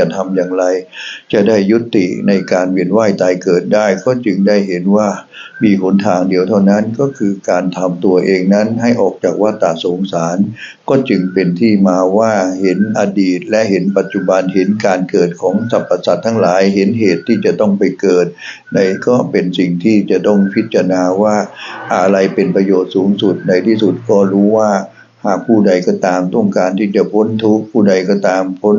จะทำอย่างไร จะได้ยุติในการเวียนว่ายตายเกิดได้ ก็จึงได้เห็นว่ามีหนทางเดียวเท่านั้นก็คือการทำตัวเองนั้นให้ออกจากวัฏสงสาร ก็จึงเป็นที่มาว่าเห็นอดีตและเห็นปัจจุบันเห็นการเกิดของสรรพสัตว์ทั้งหลายเห็นเหตุที่จะต้องไปเกิด ในก็เป็นสิ่งที่จะต้องพิจารณาว่าอะไรเป็นประโยชน์สูงสุดในที่สุดก็รู้ว่าหากผู้ใดก็ตามต้องการที่จะพ้นทุกข์ผู้ใดก็ตามพ้น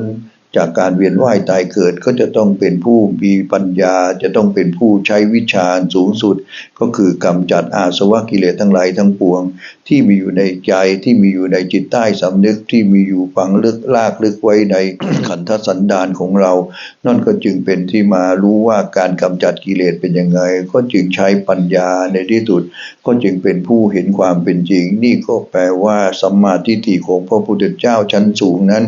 จากการเวียนว่ายตายเกิดก็จะต้องเป็นผู้มีปัญญา จะต้องเป็นผู้ใช้วิชาสูงสุด ก็คือกำจัดอาสวะกิเลสทั้งหลายทั้งปวง ที่มีอยู่ในใจที่มีอยู่ในจิตใต้สำนึกที่มีอยู่ฝังลึกลากลึกไว้ในขันธสันดานของเรา นั่นก็จึงเป็นที่มารู้ว่าการกำจัดกิเลสเป็นยังไง ก็จึงใช้ปัญญาในที่สุด ก็จึงเป็นผู้เห็นความเป็นจริง นี่ก็แปลว่าสัมมาทิฏฐิของพระพุทธเจ้าชั้นสูงนั้น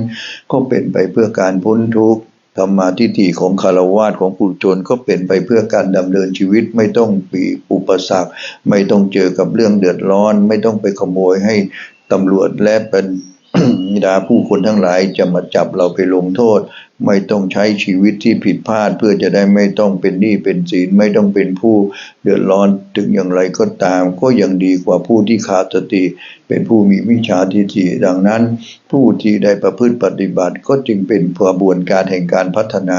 ก็เป็นไปเพื่อการพ้นทุกข์ธรรมาทิฏฐิของคารวาสของปุถุชนก็เป็นไปเพื่อการดำเนินชีวิตไม่ต้องปีอุปสรรค ไม่ต้องเจอกับเรื่องเดือดร้อน ไม่ต้องไปขโมยให้ตำรวจและเป็น ดาผู้คนทั้งหลายจะมาจับเราไปลงโทษ ไม่ต้องใช้ชีวิตที่ผิดพลาดเพื่อจะได้ไม่ต้องเป็นหนี้เป็นสินไม่ต้องเป็นผู้เดือดร้อนถึงอย่างไรก็ตาม ก็ยังดีกว่าผู้ที่ขาดสติ เป็นผู้มีวิชาทิฏฐิดังนั้น ผู้ที่ได้ประพฤติปฏิบัติก็จึงเป็นกระบวนการแห่งการพัฒนา